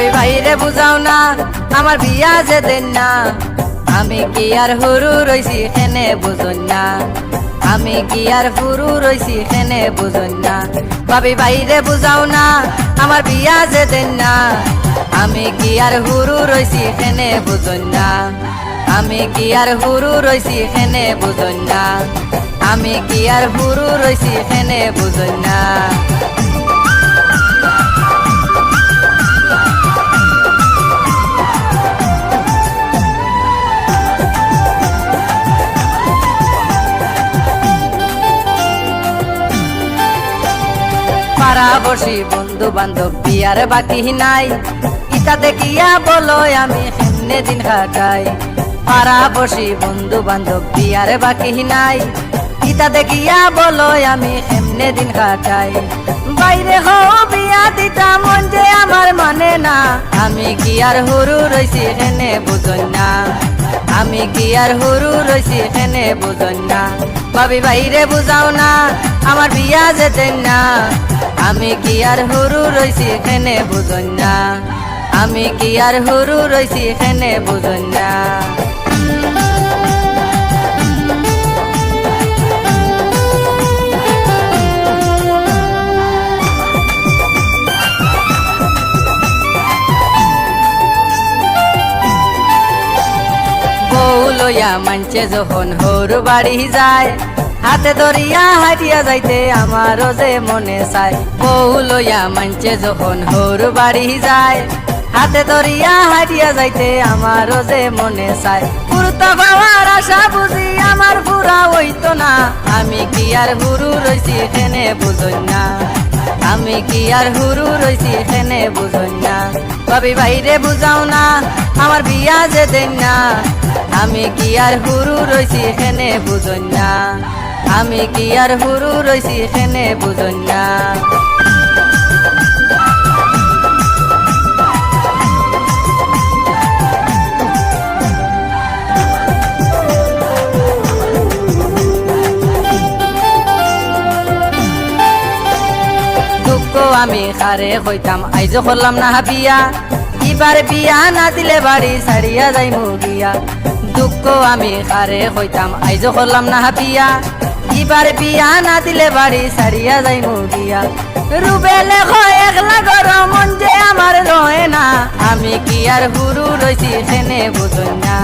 ভাবি ভাইরে বুঝাও না, আমার বিয়া যে দেন না। আমি কি আর হুরু রইছি হেনে বুঝন না। আমি কি আর হুরু রইছি হেনে বুঝন না। ভাবি, ভাইরে বুঝাও না, আমার বিয়া যে দেন না। আমি কি আর হুরু রইছি হেনে বুঝন না। আমি কি আর হুরু রইছি হেনে বুঝন না। আমি কি আর হুরু রইছি হেনে বুঝন না। পাড়া বসি বন্ধু বান্ধব বিয়ার বাকি নাই। ইটা দেখিয়া বলো, আমি হেমনে দিন কাটাই পাড়া বসি বন্ধু বান্ধব বিয়ার বাকি নাই। ইটা দেখিয়া বলো, আমি হেমনে দিন কাটাই বাইরে হও, বিয়া দিতা মন যে আমার মানে না। আমি কি আর হুরু রইছি হেনে বুঝন না। আমি কি আর হুরু রইছি হেনে বুঝন না। ভাবি, বাইরে বুঝাও না, আমার বিয়া যেতেন না। আমি কি আর হুরু রইছি এখানে বুঝন না। আমি কি আর হুরু রইছি এখানে বুঝন না। লইয়া মানছে যখন হরু বাড়ি যায়। হাতে ধরিয়া হারিয়া যাইতে আমারও যে মনে চায়। বউ লইয়া মানছে যখন হরু বাড়ি যায়। হাতে ধরিয়া হারিয়া যাইতে আমারও যে মনে চায়। পুরুত পাওয়ার আশা বুঝি আমার পুরা হইতো না। আমি কি আর হুরু রইছি এখানে বুঝই না। আমি কি আর হুরু রইছি এখানে বুঝই না। ভাবি বাইরে বুঝাও না, আমার বিয়া যে দেন না। আমি কি আর হুরু রইছি এখানে বুঝন না। আমি কি আর হুরু রইছি এখানে বুঝন না। আমি খারে হইতাম, আইজ করলাম না বিয়া এবার বিয়া না দিলে বাড়ি ছাড়িয়া যাই মুগিয়া দুঃখ আমি খারে হইতাম, আইজ করলাম না বিয়া এবার বিয়া না দিলে বাড়ি ছাড়িয়া যাই মুগিয়া রুবেলে হয় একলা গরম যে আমার রয়ে না। আমি কি আর হুরু রইছি সেনে বুঝই না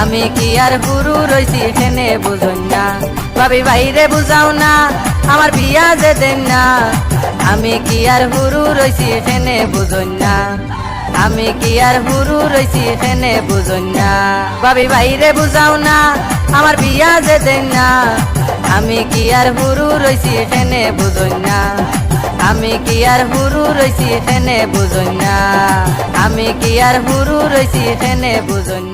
আমি কি আর হুরু রইছি সেনে বুঝই না ভাবি বাইরে বুঝাও না, আমার বিয়া যে দেন না। আমি কি আর হুরু রইছি এখানে বুঝই না। আমি কি আর হুরু রইছি এখানে বুঝই না। ভাবি বাইরে বুঝাও না, আমার বিয়া যে দেন না। আমি কি আর হুরু রইছি এখানে বুঝই না। আমি কি আর হুরু রইছি এখানে বুঝই না। আমি কি আর হুরু রইছি এখানে বুঝই না।